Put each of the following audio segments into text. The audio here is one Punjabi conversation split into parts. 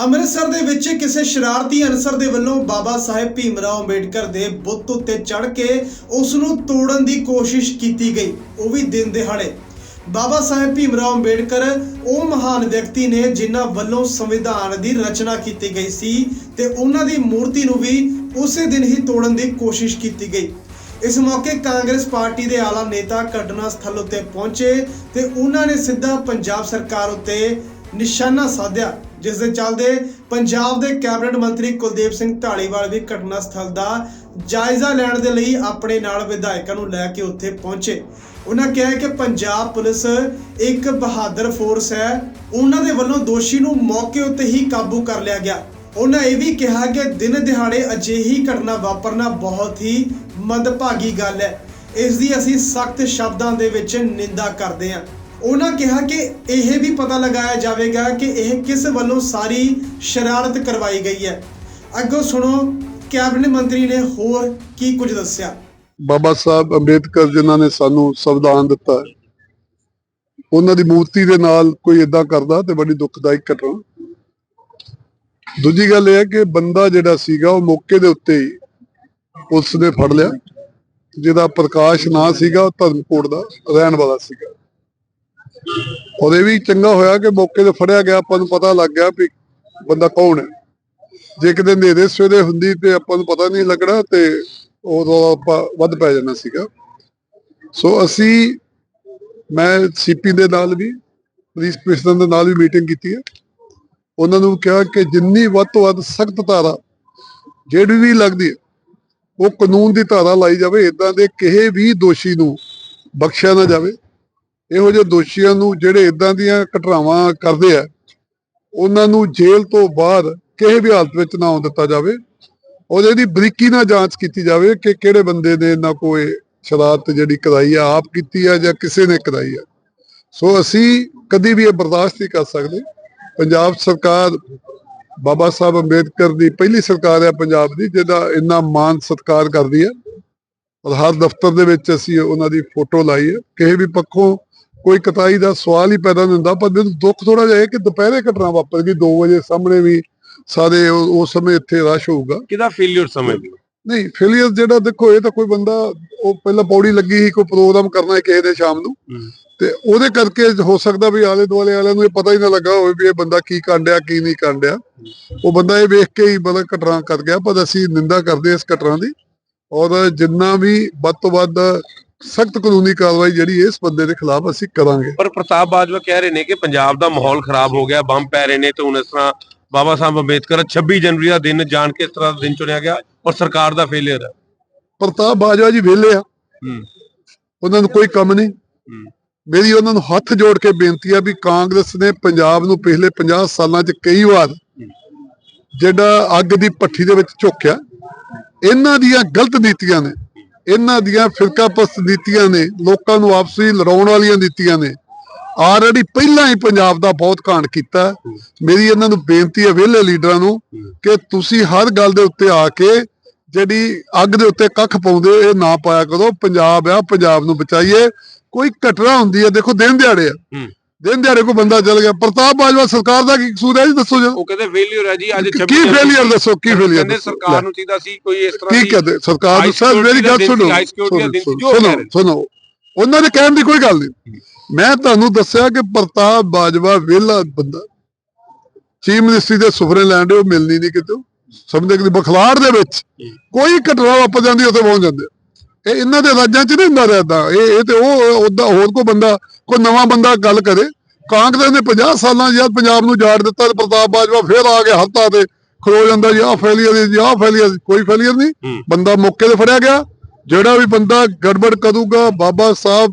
ਅੰਮ੍ਰਿਤਸਰ ਦੇ ਵਿੱਚ ਕਿਸੇ ਸ਼ਰਾਰਤੀ ਅਨਸਰ ਦੇ ਵੱਲੋਂ ਬਾਬਾ ਸਾਹਿਬ ਭੀਮਰਾਓ ਅੰਬੇਡਕਰ ਦੇ ਬੁੱਤ ਉੱਤੇ ਚੜ੍ਹ ਕੇ ਉਸ ਨੂੰ ਤੋੜਨ ਦੀ ਕੋਸ਼ਿਸ਼ ਕੀਤੀ ਗਈ। ਉਹ ਵੀ ਦਿਨ ਦਿਹਾੜੇ। ਬਾਬਾ ਸਾਹਿਬ ਭੀਮਰਾਓ ਅੰਬੇਡਕਰ ਉਹ ਮਹਾਨ ਵਿਅਕਤੀ ਨੇ ਜਿਨ੍ਹਾਂ ਵੱਲੋਂ ਸੰਵਿਧਾਨ ਦੀ ਰਚਨਾ ਕੀਤੀ ਗਈ ਸੀ ਤੇ ਉਹਨਾਂ ਦੀ ਮੂਰਤੀ ਨੂੰ ਵੀ ਉਸੇ ਦਿਨ ਹੀ ਤੋੜਨ ਦੀ ਕੋਸ਼ਿਸ਼ ਕੀਤੀ ਗਈ। ਇਸ ਮੌਕੇ ਕਾਂਗਰਸ ਪਾਰਟੀ ਦੇ ਆਲਾ ਨੇਤਾ ਘਟਨਾ ਸਥਲ ਉੱਤੇ ਪਹੁੰਚੇ ਤੇ ਉਹਨਾਂ ਨੇ ਸਿੱਧਾ ਪੰਜਾਬ ਸਰਕਾਰ ਉੱਤੇ ਨਿਸ਼ਾਨਾ ਸਾਧਿਆ। ਜਿਸ ਦੇ ਚੱਲਦੇ ਪੰਜਾਬ ਦੇ ਕੈਬਨਿਟ ਮੰਤਰੀ ਕੁਲਦੀਪ ਸਿੰਘ ਢਾਲੀਵਾਲ ਵੀ ਘਟਨਾ ਸਥਲ ਦਾ ਜਾਇਜ਼ਾ ਲੈਣ ਦੇ ਲਈ ਆਪਣੇ ਨਾਲ ਵਿਧਾਇਕਾਂ ਨੂੰ ਲੈ ਕੇ ਉੱਥੇ ਪਹੁੰਚੇ। ਉਹਨਾਂ ਕਿਹਾ ਕਿ ਪੰਜਾਬ ਪੁਲਿਸ ਇੱਕ ਬਹਾਦਰ ਫੋਰਸ ਹੈ। ਉਹਨਾਂ ਦੇ ਵੱਲੋਂ ਦੋਸ਼ੀ ਨੂੰ ਮੌਕੇ ਉੱਤੇ ਹੀ ਕਾਬੂ ਕਰ ਲਿਆ ਗਿਆ। ਉਹਨਾਂ ਇਹ ਵੀ ਕਿਹਾ ਕਿ ਦਿਨ ਦਿਹਾੜੇ ਅਜਿਹੀ ਘਟਨਾ ਵਾਪਰਨਾ ਬਹੁਤ ਹੀ ਮੰਦਭਾਗੀ ਗੱਲ ਹੈ। ਇਸ ਦੀ ਅਸੀਂ ਸਖਤ ਸ਼ਬਦਾਂ ਦੇ ਵਿੱਚ ਨਿੰਦਾ ਕਰਦੇ ਹਾਂ। ਉਹਨਾਂ ਕਿਹਾ ਕਿ ਇਹ ਵੀ ਪਤਾ ਲਗਾਇਆ ਜਾਵੇਗਾ ਕਿ ਇਹ ਕਿਸ ਵੱਲੋਂ ਸਾਰੀ ਸ਼ਰਾਰਤ ਕਰਵਾਈ ਗਈ ਹੈ। ਅੱਗੋਂ ਸੁਣੋ, ਕੈਬਨਿਟ ਮੰਤਰੀ ਨੇ ਹੋਰ ਕੀ ਕੁਝ ਦੱਸਿਆ? ਬਾਬਾ ਸਾਹਿਬ ਅੰਬੇਦਕਰ ਜਿਨ੍ਹਾਂ ਨੇ ਸਾਨੂੰ ਸੰਵਿਧਾਨ ਦਿੱਤਾ ਉਹਨਾਂ ਦੀ ਮੂਰਤੀ ਦੇ ਨਾਲ ਕੋਈ ਇਦਾਂ ਕਰਦਾ ਤੇ ਬੜੀ ਦੁਖਦਾਇਕ ਘਟਨਾ। ਦੂਜੀ ਗੱਲ ਇਹ ਹੈ ਕਿ ਬੰਦਾ ਜਿਹੜਾ ਸੀਗਾ, ਉਹ ਮੌਕੇ ਦੇ ਉੱਤੇ ਹੀ ਪੁਲਿਸ ਨੇ ਫੜ ਲਿਆ, ਜਿਹਦਾ ਪ੍ਰਕਾਸ਼ ਨਾਂ ਸੀਗਾ, ਉਹ ਧਰਮਕੋਟ ਦਾ ਰਹਿਣ ਵਾਲਾ ਸੀਗਾ। ਉਹਦੇ ਵੀ ਚੰਗਾ ਹੋਇਆ ਕਿ ਮੌਕੇ ਤੇ ਫੜਿਆ ਗਿਆ, ਆਪਾਂ ਨੂੰ ਪਤਾ ਲੱਗ ਗਿਆ ਵੀ ਬੰਦਾ ਕੌਣ ਹੈ। ਜੇ ਕਿਤੇ ਨੇਰੇ ਸਵੇਰੇ ਹੁੰਦੀ ਤੇ ਆਪਾਂ ਨੂੰ ਪਤਾ ਨਹੀਂ ਲੱਗਣਾ ਤੇ ਉਦੋਂ ਆਪਾਂ ਵੱਧ ਪੈ ਜਾਣਾ ਸੀਗਾ। ਸੋ ਅਸੀਂ, ਮੈਂ ਸੀਪੀ ਦੇ ਨਾਲ ਵੀ, ਪੁਲਿਸ ਕਮਿਸ਼ਨਰ ਦੇ ਨਾਲ ਵੀ ਮੀਟਿੰਗ ਕੀਤੀ ਹੈ। ਉਹਨਾਂ ਨੂੰ ਕਿਹਾ ਕਿ ਜਿੰਨੀ ਵੱਧ ਤੋਂ ਵੱਧ ਸਖਤ ਧਾਰਾ ਜਿਹੜੀ ਵੀ ਲੱਗਦੀ ਹੈ, ਉਹ ਕਾਨੂੰਨ ਦੀ ਧਾਰਾ ਲਾਈ ਜਾਵੇ ਇਦਾਂ ਦੇ ਕਿਸੇ ਵੀ ਦੋਸ਼ੀ ਨੂੰ ਬਖਸ਼ਿਆ ਨਾ ਜਾਵੇ। ਇਹੋ ਜਿਹੇ ਦੋਸ਼ੀਆਂ ਨੂੰ ਜਿਹੜੇ ਇਦਾਂ ਦੀਆਂ ਘਟਨਾਵਾਂ ਕਰਦੇ ਆ, ਉਹਨਾਂ ਨੂੰ ਜੇਲ੍ਹ ਤੋਂ ਬਾਅਦ ਕਿਸੇ ਵੀ ਹਾਲਤ ਵਿੱਚ ਨਾ ਆਉਣ ਦਿੱਤਾ ਜਾਵੇ ਔਰ ਇਹਦੀ ਬਰੀਕੀ ਨਾਲ ਜਾਂਚ ਕੀਤੀ ਜਾਵੇ ਕਿ ਕਿਹੜੇ ਬੰਦੇ ਨੇ ਇਹਨਾਂ ਕੋਈ ਸ਼ਰਾਰਤ ਜਿਹੜੀ ਕਰਾਈ ਆ, ਆਪ ਕੀਤੀ ਆ ਜਾਂ ਕਿਸੇ ਨੇ ਕਰਾਈ ਆ। ਸੋ ਅਸੀਂ ਕਦੀ ਵੀ ਇਹ ਬਰਦਾਸ਼ਤ ਨਹੀਂ ਕਰ ਸਕਦੇ। ਪੰਜਾਬ ਸਰਕਾਰ, ਬਾਬਾ ਸਾਹਿਬ ਅੰਬੇਦਕਰ ਦੀ ਪਹਿਲੀ ਸਰਕਾਰ ਹੈ ਪੰਜਾਬ ਦੀ, ਜਿਹਦਾ ਇੰਨਾ ਮਾਨ ਸਤਿਕਾਰ ਕਰਦੀ ਹੈ ਔਰ ਹਰ ਦਫ਼ਤਰ ਦੇ ਵਿੱਚ ਅਸੀਂ ਉਹਨਾਂ ਦੀ ਫੋਟੋ ਲਾਈ ਹੈ ਕਿਸੇ ਵੀ ਪੱਖੋਂ ਕੋਈ ਕਤਾਈ ਦਾ ਸਵਾਲ ਹੀ ਪੈਦਾ ਨਹੀਂ ਹੁੰਦਾ ਪਰ ਮੈਨੂੰ ਦੁੱਖ ਥੋੜਾ ਜਿਹਾ ਹੈ ਕਿ ਦੁਪਹਿਰੇ ਘਟਨਾ ਵਾਪਰ ਗਈ 2 ਵਜੇ ਸਾਹਮਣੇ ਵੀ ਸਾਰੇ ਉਸ ਸਮੇਂ ਇੱਥੇ ਰਸ਼ ਹੋਊਗਾ। ਕਿਹਦਾ ਫੇਲਿਅਰ ਸਮਝਦੇ ਨਹੀਂ ਫੇਲੀਅਰ ਜਿਹੜਾ ਦੇਖੋ ਇਹ ਤਾਂ ਕੋਈ ਬੰਦਾ ਉਹ ਪਹਿਲਾਂ ਪੌੜੀ ਲੱਗੀ ਸੀ ਕੋਈ ਪ੍ਰੋਗਰਾਮ ਕਰਨਾ ਹੈ ਕਿਸੇ ਦੇ ਸ਼ਾਮ ਨੂੰ। ਤੇ ਉਹਦੇ ਕਰਕੇ ਹੋ ਸਕਦਾ ਵੀ ਆਲੇ ਦੁਆਲੇ ਵਾਲਿਆਂ ਨੂੰ ਇਹ ਪਤਾ ਹੀ ਨਾ ਲੱਗਾ ਹੋਵੇ ਵੀ ਇਹ ਬੰਦਾ ਕੀ ਕਾਂਡਿਆ ਕੀ ਨਹੀਂ ਕਾਂਡਿਆ ਉਹ ਬੰਦਾ ਇਹ ਵੇਖ ਕੇ ਹੀ ਮਤਲਬ ਘਟਨਾ ਕਰ ਗਿਆ ਪਰ ਅਸੀਂ ਨਿੰਦਾ ਕਰਦੇ ਇਸ ਘਟਨਾ ਦੀ। ਔਰ ਜਿੰਨਾ ਵੀ ਵੱਧ ਤੋਂ ਵੱਧ ਸਖਤ ਕਾਨੂੰਨੀ ਕਾਰਵਾਈ ਜਿਹੜੀ ਇਸ ਬੰਦੇ ਦੇ ਖਿਲਾਫ ਅਸੀਂ ਕਰਾਂਗੇ। ਪਰ ਪ੍ਰਤਾਪ ਬਾਜਵਾ ਕਹਿ ਰਹੇ ਨੇ ਕਿ ਪੰਜਾਬ ਦਾ ਮਾਹੌਲ ਖਰਾਬ ਹੋ ਗਿਆ ਬੰਬ ਪੈ ਰਹੇ ਨੇ ਤੇ ਹੁਣ ਇਸ ਤਰ੍ਹਾਂ ਬਾਬਾ ਸਾਹਿਬ ਅੰਬੇਦਕਰ 26 ਜਨਵਰੀ ਦਾ ਦਿਨ ਜਾਣ ਕੇ ਇਸ ਤਰ੍ਹਾਂ ਦਾ ਦਿਨ ਚੁਣਿਆ ਗਿਆ ਔਰ ਸਰਕਾਰ ਦਾ ਫੇਲਿਅਰ ਹੈ। ਪ੍ਰਤਾਪ ਬਾਜਵਾ ਜੀ ਵਿਹਲੇ ਆ। ਉਹਨਾਂ ਨੂੰ ਕੋਈ ਕੰਮ ਨਹੀਂ। ਮੇਰੀ ਉਹਨਾਂ ਨੂੰ ਹੱਥ ਜੋੜ ਕੇ ਬੇਨਤੀ ਆ ਵੀ ਕਾਂਗਰਸ ਨੇ ਪੰਜਾਬ ਨੂੰ ਪਿਛਲੇ 50 ਸਾਲਾਂ 'ਚ ਕਈ ਵਾਰ ਜਿਹੜਾ ਅੱਗ ਦੀ ਭੱਠੀ ਦੇ ਵਿੱਚ ਝੋਕਿਆ ਇਹਨਾਂ ਦੀਆਂ ਗਲਤ ਨੀਤੀਆਂ ਨੇ ਇਹਨਾਂ ਦੀਆਂ ਫਿਰਕਾਪਸਤ ਨੀਤੀਆਂ ਨੇ ਲੋਕਾਂ ਨੂੰ ਆਪਸੀ ਲੜਾਉਣ ਵਾਲੀਆਂ ਨੀਤੀਆਂ ਨੇ। ਆਲਰੇਡੀ ਪਹਿਲਾਂ ਹੀ ਪੰਜਾਬ ਦਾ ਬਹੁਤ ਘਾਣ ਕੀਤਾ। ਮੇਰੀ ਇਹਨਾਂ ਨੂੰ ਬੇਨਤੀ ਹੈ ਵਿਹਲੇ ਲੀਡਰਾਂ ਨੂੰ ਕਿ ਤੁਸੀਂ ਹਰ ਗੱਲ ਦੇ ਉੱਤੇ ਆ ਕੇ ਜਿਹੜੀ ਅੱਗ ਦੇ ਉੱਤੇ ਕੱਖ ਪਾਉਂਦੇ ਹੋ, ਇਹ ਨਾ ਪਾਇਆ ਕਰੋ। ਪੰਜਾਬ ਆ ਪੰਜਾਬ ਨੂੰ ਬਚਾਈਏ। ਕੋਈ ਘਟਨਾ ਹੁੰਦੀ ਹੈ ਦੇਖੋ ਦਿਨ ਦਿਹਾੜੇ ਆ। ਦਿਨ ਦਿਹਾੜੇ ਕੋਈ ਬੰਦਾ ਚਲ ਗਿਆ। ਪ੍ਰਤਾਪ ਬਾਜਵਾ ਸਰਕਾਰ ਦਾ ਕੀ ਕਸੂਰ ਹੈ ਜੀ ਦੱਸੋ ਜੀ। ਉਹ ਕਹਿੰਦੇ ਫੇਲਿਅਰ ਹੈ ਜੀ ਅੱਜ 26 ਕੀ ਫੇਲੀਅਰ ਦੱਸੋ ਕੀ ਫੇਲੀਅਰ ਕਹਿੰਦੇ ਸਰਕਾਰ ਨੂੰ ਚਾਹੀਦਾ ਸੀ ਕੋਈ ਇਸ ਤਰ੍ਹਾਂ ਕੀ ਕਹਦੇ? ਸਰਕਾਰ ਨੂੰ ਸਰ ਮੇਰੀ ਗੱਲ ਸੁਣੋ। ਸੁਣੋ। ਸੁਣੋ ਉਹਨਾਂ ਦੇ ਕਹਿਣ ਦੀ ਕੋਈ ਗੱਲ ਨਹੀਂ। ਮੈਂ ਤੁਹਾਨੂੰ ਦੱਸਿਆ ਕਿ ਪ੍ਰਤਾਪ ਬਾਜਵਾ ਵਿਹਲਾ ਬੰਦਾ। ਚੀਫ ਮਿਨਿਸਟਰੀ ਦੇ ਸੁਫਰੇ ਲੈਂਡ ਉਹ ਮਿਲਣੀ ਨਹੀਂ ਕਿਤੇ। ਸਮਝਦੇ ਕਿ ਬਖਲਾੜ ਦੇ ਵਿੱਚ ਕੋਈ ਘਟਨਾ ਵਾਪਰ ਜਾਂਦੀ ਉੱਥੇ ਪਹੁੰਚ ਜਾਂਦੇ ਇਹ ਇਹਨਾਂ ਦੇ ਰਾਜਾਂ 'ਚ ਨਹੀਂ ਹੁੰਦਾ ਰਹਿਦਾ। ਇਹ ਇਹ ਤੇ ਉਹ ਉਹਦਾ ਹੋਰ ਕੋਈ ਬੰਦਾ ਕੋਈ ਨਵਾਂ ਬੰਦਾ ਗੱਲ ਕਰੇ। ਕਾਂਗਰਸ ਨੇ 50 ਸਾਲਾਂ ਜਦ ਪੰਜਾਬ ਨੂੰ ਜਾੜ ਦਿੱਤਾ ਤੇ ਪ੍ਰਤਾਪ ਬਾਜਵਾ ਫੇਰ ਆ ਕੇ ਹੱਥਾਂ ਤੇ ਖਲੋ ਜਾਂਦਾ ਜੀ ਆਹ ਫੈਲੀਅਰ ਜੀ ਆਹ ਫੈਲੀਅਰ ਕੋਈ ਫੈਲੀਅਰ ਨਹੀਂ। ਬੰਦਾ ਮੌਕੇ ਤੇ ਫੜਿਆ ਗਿਆ। ਜਿਹੜਾ ਵੀ ਬੰਦਾ ਗੜਬੜ ਕਰੂਗਾ ਬਾਬਾ ਸਾਹਿਬ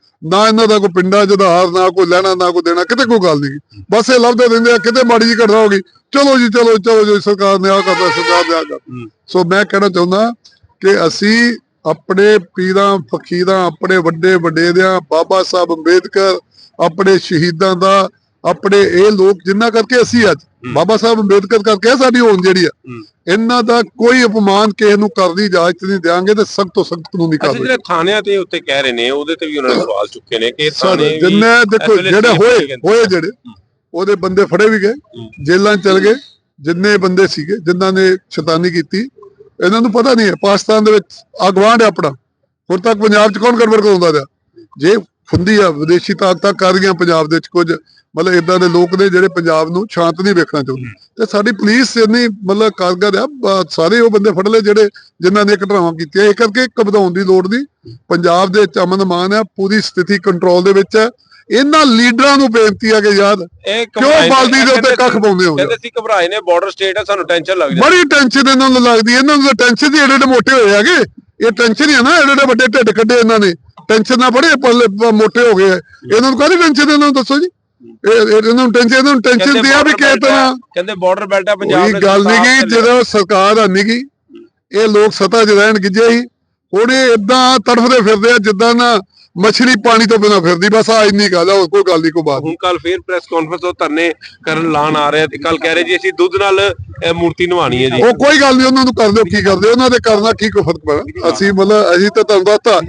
ਨਾ ਇਹਨਾਂ ਦਾ ਕੋਈ ਪਿੰਡਾਂ ਚ ਆਧਾਰ ਨਾ ਕੋਈ ਲੈਣਾ ਨਾ ਕੋਈ ਦੇਣਾ ਕਿਤੇ ਕੋਈ ਗੱਲ ਨਹੀਂ ਬਸ ਇਹ ਲੱਭਦੇ ਰਹਿੰਦੇ ਆ ਕਿਤੇ ਮਾੜੀ ਜੀ ਘਟਨਾ ਹੋ ਗਈ ਚਲੋ ਜੀ ਚਲੋ ਚਲੋ ਜੀ ਸਰਕਾਰ ਨੇ ਆ ਕਰਤਾ ਸਰਕਾਰ ਨੇ ਆ ਕਰਤਾ ਹੂੰ। ਸੋ ਮੈਂ ਕਹਿਣਾ ਚਾਹੁੰਦਾ ਕਿ ਅਸੀਂ ਆਪਣੇ ਪੀਰਾਂ ਫਕੀਰਾਂ ਆਪਣੇ ਵੱਡੇ ਵਡੇਰਿਆਂ ਬਾਬਾ ਸਾਹਿਬ ਅੰਬੇਦਕਰ ਆਪਣੇ ਸ਼ਹੀਦਾਂ ਦਾ ਆਪਣੇ ਇਹ ਲੋਕ ਜਿੰਨਾ ਕਰਕੇ ਅਸੀਂ ਅੱਜ। ਬਾਬਾ ਸਾਹਿਬ ਅੰਬੇਦਕਰ ਕਰਕੇ ਸਾਡੀ ਹੋਣ ਜਿਹੜੀ ਆ। ਇਹਨਾਂ ਦਾ ਕੋਈ ਅਪਮਾਨ ਕਿਸੇ ਨੂੰ ਕਰਨ ਦੀ ਇਜਾਜ਼ਤ ਨਹੀਂ ਦਿਆਂਗੇ ਤੇ ਸਖਤ ਤੋਂ ਸਖਤ ਕਾਨੂੰਨੀ ਕਾਰਵਾਈ ਜਿਹੜੇ ਥਾਣਿਆਂ ਤੇ ਉੱਤੇ ਕਹਿ ਰਹੇ ਨੇ ਉਹਦੇ ਤੇ ਵੀ ਉਹਨਾਂ ਨੇ ਸਵਾਲ ਚੁੱਕੇ ਨੇ ਕਿ ਥਾਣੇ ਜਿੰਨੇ ਦੇਖੋ ਜਿਹੜੇ ਹੋਏ। ਹੋਏ ਜਿਹੜੇ ਉਹਦੇ ਬੰਦੇ ਫੜੇ ਵੀ ਗਏ। ਜੇਲ੍ਹਾਂ 'ਚ ਚਲ ਗਏ ਜਿੰਨੇ ਬੰਦੇ ਸੀਗੇ ਜਿਨ੍ਹਾਂ ਨੇ ਸ਼ੈਤਾਨੀ ਕੀਤੀ ਇਹਨਾਂ ਨੂੰ ਪਤਾ ਨਹੀਂ ਹੈ ਪਾਕਿਸਤਾਨ ਦੇ ਵਿੱਚ ਅਗਵਾਂਡ ਹੈ ਆਪਣਾ ਹੁਣ ਤੱਕ ਪੰਜਾਬ 'ਚ ਕੌਣ ਗੜਬੜ ਕਰਾਉਂਦਾ ਰਿਹਾ ਜੇ ਹੁੰਦੀ ਆ ਵਿਦੇਸ਼ੀ ਤਾਕਤਾਂ ਕਰ ਰਹੀਆਂ ਪੰਜਾਬ ਦੇ ਵਿੱਚ ਕੁਝ ਮਤਲਬ ਇਦਾਂ ਦੇ ਲੋਕ ਨੇ ਜਿਹੜੇ ਪੰਜਾਬ ਨੂੰ ਸ਼ਾਂਤ ਨਹੀਂ ਵੇਖਣਾ ਚਾਹੁੰਦੇ। ਤੇ ਸਾਡੀ ਪੁਲਿਸ ਇੰਨੀ ਮਤਲਬ ਕਾਰਗਰ ਆ ਸਾਰੇ ਉਹ ਬੰਦੇ ਫੜ ਲਏ ਜਿਹੜੇ ਜਿਨ੍ਹਾਂ ਨੇ ਘਟਨਾਵਾਂ ਕੀਤੀਆਂ। ਇਹ ਕਰਕੇ ਘਬਰਾਉਣ ਦੀ ਲੋੜ ਨਹੀਂ। ਪੰਜਾਬ ਦੇ ਵਿੱਚ ਅਮਨ ਮਾਨ ਹੈ ਪੂਰੀ ਸਥਿਤੀ ਕੰਟਰੋਲ ਦੇ ਵਿੱਚ ਹੈ ਇਹਨਾਂ ਲੀਡਰਾਂ ਨੂੰ ਬੇਨਤੀ ਆ ਕਿ ਯਾਰ ਕਿਉਂ ਬਲਦੀ ਦੇ ਉੱਤੇ ਕੱਖ ਪਾਉਂਦੇ ਹੋ? ਕਹਿੰਦੇ ਸੀ ਘਬਰਾਏ ਨੇ ਬਾਰਡਰ ਸਟੇਟ ਹੈ ਸਾਨੂੰ ਟੈਨਸ਼ਨ ਲੱਗ ਜਾਂਦੀ। ਬੜੀ ਟੈਨਸ਼ਨ ਇਹਨਾਂ ਨੂੰ ਲੱਗਦੀ ਇਹਨਾਂ ਨੂੰ ਟੈਨਸ਼ਨ ਦੀ ਏਡੇ ਮੋਟੇ ਹੋਏ ਹੈਗੇ। ਇਹ ਟੈਨਸ਼ਨ ਹੀ ਹੈ ਨਾ ਏਡੇ ਵੱਡੇ ਢਿੱਡ ਕੱਢੇ ਇਹਨਾਂ ਨੇ। ਟੈਨਸ਼ਨ ਨਾ ਬੜੇ ਪਰਲੇ ਪ- ਮੋਟੇ ਹੋ ਗਏ। ਆ। ਇਹਨਾਂ ਨੂੰ ਕਾਹਦੀ ਟੈਨਸ਼ਨ ਇਹਨਾਂ ਨੂੰ ਦੱਸੋ ਜੀ? ਇਹ ਇਹ- ਇਹਨਾਂ ਨੂੰ ਟੈਨਸ਼ਨ ਇਹਨਾਂ ਨੂੰ ਟੈਨਸ਼ਨ ਦਿਆ ਵੀ ਕਿਸ ਤਰ੍ਹਾਂ? ਹੈ, ਕਹਿੰਦੇ ਬਾਰਡਰ ਬੈਲਟ ਹੈ ਪੰਜਾਬ ਦੇ ਗੱਲ ਨਹੀਂ ਗਈ। ਜਦੋਂ ਸਰਕਾਰ ਆਨੀ ਗਈ ਇਹ ਲੋਕ ਸਤਾ 'ਚ ਰਹਿਣ ਗਿੱਜੇ ਸੀ। ਹੁਣ ਇਹ ਇਦਾਂ ਤੜਫਦੇ ਫਿਰਦੇ ਆ ਜਿੱਦਾਂ ਨਾ ਮਛਲੀ ਪਾਣੀ ਤੋਂ ਬਿਨਾ ਫਿਰਦੀ ਬਸ ਆ ਇੰਨੀ ਗੱਲ ਆ ਹੋਰ ਕੋਈ ਗੱਲ ਨਹੀਂ ਕੋਈ ਬਾਤ ਹੁਣ ਕੱਲ ਫੇਰ ਪ੍ਰੈਸ ਕਾਨਫਰੰਸ ਉਹ ਧਰਨੇ ਕਰਨ ਲਾਣ ਆ ਰਹੇ ਤੇ ਕੱਲ ਕਹਿ ਰਹੇ ਜੀ ਅਸੀਂ ਦੁੱਧ ਨਾਲ ਇਹ ਮੂਰਤੀ ਨਵਾਣੀ ਹੈ ਜੀ। ਉਹ ਕੋਈ ਗੱਲ ਨਹੀਂ ਉਹਨਾਂ ਨੂੰ ਕਰ ਦਿਓ ਕੀ ਕਰਦੇ ਉਹਨਾਂ ਦੇ ਕਰਨਾ ਕੀ ਕੋਈ ਫ਼ਰਕ ਪੈਣਾ? ਅਸੀਂ ਮਤਲਬ ਅਸੀਂ ਤਾਂ ਤੁਹਾਨੂੰ ਦੱਸਤਾ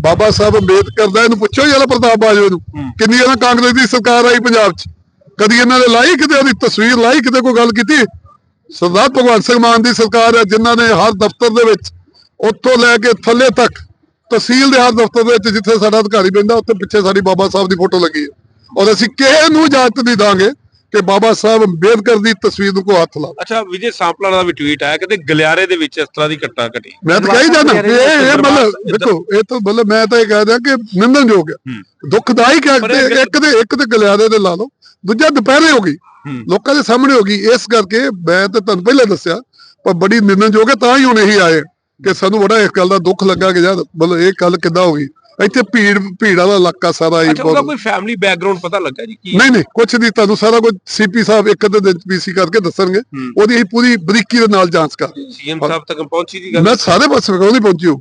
ਬਾਬਾ ਸਾਹਿਬ ਅੰਬੇਦਕਰ ਦਾ ਇਹਨੂੰ ਪੁੱਛੋ ਜਲਾ ਪ੍ਰਤਾਪ ਬਾਜਵਾ ਨੂੰ ਕਿੰਨੀ ਇਹਨਾਂ ਕਾਂਗਰਸ ਦੀ ਸਰਕਾਰ ਆਈ ਪੰਜਾਬ 'ਚ? ਕਦੀ ਇਹਨਾਂ ਨੇ ਲਾਈ ਕਿਤੇ ਉਹਦੀ ਤਸਵੀਰ ਲਾਈ ਕਿਤੇ ਕੋਈ ਗੱਲ ਕੀਤੀ? ਸਰਦਾਰ ਭਗਵੰਤ ਸਿੰਘ ਮਾਨ ਦੀ ਸਰਕਾਰ ਹੈ ਜਿਨ੍ਹਾਂ ਨੇ ਹਰ ਦਫ਼ਤਰ ਦੇ ਵਿੱਚ ਉੱਥੋਂ ਲੈ ਕੇ ਥੱਲੇ ਤੱਕ ਤਹਿਸੀਲ ਦੇ ਹਰ ਦਫ਼ਤਰ ਦੇ ਵਿੱਚ ਜਿੱਥੇ ਸਾਡਾ ਅਧਿਕਾਰੀ ਬੈਂਦਾ ਉੱਥੇ ਪਿੱਛੇ ਸਾਡੀ ਬਾਬਾ ਸਾਹਿਬ ਦੀ ਫੋਟੋ ਲੱਗੀ ਹੈ। ਔਰ ਅਸੀਂ ਕਿਸੇ ਨੂੰ ਇਜਾਜ਼ਤ ਨਹੀਂ ਦਾਂਗੇ ਕਿ ਬਾਬਾ ਸਾਹਿਬ ਅੰਬੇਦਕਰ ਦੀ ਤਸਵੀਰ ਨੂੰ ਕੋਈ ਹੱਥ ਲਾ ਅੱਛਾ ਵਿਜੇ ਸਾਂਪਲਾ ਦਾ ਵੀ ਟਵੀਟ ਆਇਆ ਕਹਿੰਦੇ ਗਲਿਆਰੇ ਦੇ ਵਿੱਚ ਇਸ ਤਰ੍ਹਾਂ ਦੀ ਘਟਨਾ ਘਟੀ। ਮੈਂ ਤਾਂ ਕਹੀ ਜਾਣਾ ਇਹ ਇਹ ਮਤਲਬ ਦੇਖੋ ਇਹ ਤਾਂ ਮਤਲਬ ਮੈਂ ਤਾਂ ਇਹ ਕਹਿ ਦਿਆਂ ਕਿ ਨਿੰਦਣਯੋਗ ਹੈ। ਹੂੰ। ਦੁਖਦਾਈ ਕਹਿ ਪਰ ਇਹ ਤੇ ਇੱਕ ਦੇ ਇੱਕ ਤੇ ਗਲਿਆਰੇ ਦੇ ਲਾ ਲਓ ਦੂਜਾ ਦੁਪਹਿਰੇ ਹੋ ਗਈ। ਲੋਕਾਂ ਦੇ ਸਾਹਮਣੇ ਹੋ ਗਈ ਇਸ ਕਰਕੇ ਮੈਂ ਤਾਂ ਤੁਹਾਨੂੰ ਪਹਿਲਾਂ ਦੱਸਿਆ ਪਰ ਬੜੀ ਨਿੰਦਣਯੋਗ ਹੈ ਤਾਂ ਹੀ ਹੁਣ ਇਹੀ ਆਏ। ਕਿ ਸਾਨੂੰ ਬੜਾ ਇਸ ਗੱਲ ਦਾ ਦੁੱਖ ਲੱਗਾ ਕਿ ਯਾਰ ਮਤਲਬ ਇਹ ਗੱਲ ਕਿੱਦਾਂ ਹੋ ਗਈ? ਇੱਥੇ ਭੀੜ ਭੀੜ ਵਾਲਾ ਇਲਾਕਾ ਸਾਰਾ ਹੀ ਅੱਛਾ ਉਹਦਾ ਕੋਈ ਫੈਮਿਲੀ ਬੈਕਗ੍ਰਾਉਂਡ ਪਤਾ ਲੱਗਾ ਜੀ ਕੀ ਨਹੀਂ ਨਹੀਂ ਕੁਛ ਨਹੀਂ ਤੁਹਾਨੂੰ ਸਾਰਾ ਕੁਝ ਸੀਪੀ ਸਾਹਿਬ ਇੱਕ ਅੱਧੇ ਦਿਨ ਪੀਸੀ ਕਰਕੇ ਦੱਸਣਗੇ। ਉਹਦੀ ਅਸੀਂ ਪੂਰੀ ਬਰੀਕੀ ਦੇ ਨਾਲ ਜਾਂਚ ਕਰ ਸੀਐਮ ਸਾਹਿਬ ਤੱਕ ਪਹੁੰਚੀ ਦੀ ਗੱਲ? ਮੈਂ ਸਾਰੇ ਪਾਸੇ ਉਹਦੀ ਪਹੁੰਚੀ ਹੋਊਗੀ।